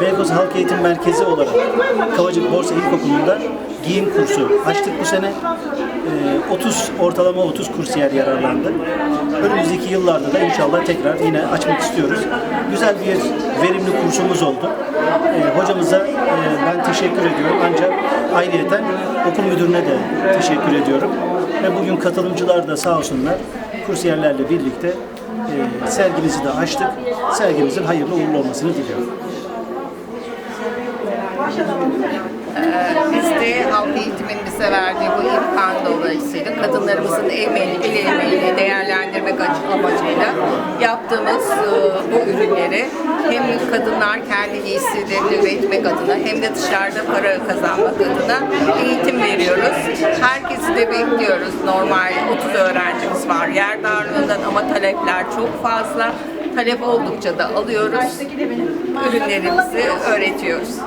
Beykoz Halk Eğitim Merkezi olarak Kavacık Borsa İlkokulu'nda giyim kursu açtık bu sene. Ee, 30 ortalama 30 kursiyer yararlandı. Önümüzdeki yıllarda da inşallah tekrar yine açmak istiyoruz. Güzel bir verimli kursumuz oldu. Ee, hocamıza e, ben teşekkür ediyorum ancak ayrıyeten okul müdürüne de teşekkür ediyorum. Ve bugün katılımcılar da sağ olsunlar kursiyerlerle birlikte e, sergimizi de açtık. Sergimizin hayırlı uğurlu olmasını diliyorum. Biz de halk eğitimin bize verdiği bu imkan dolayısıyla kadınlarımızın emeğini, el emeğini değerlendirmek amacıyla yaptığımız e, bu ürünleri hem kadınlar kendi giysilerini üretmek adına hem de dışarıda para kazanmak adına eğitim veriyoruz. Herkesi de bekliyoruz. Normal 30 öğrencimiz var yer darlığından ama talepler çok fazla. Talep oldukça da alıyoruz. Ürünlerimizi öğretiyoruz.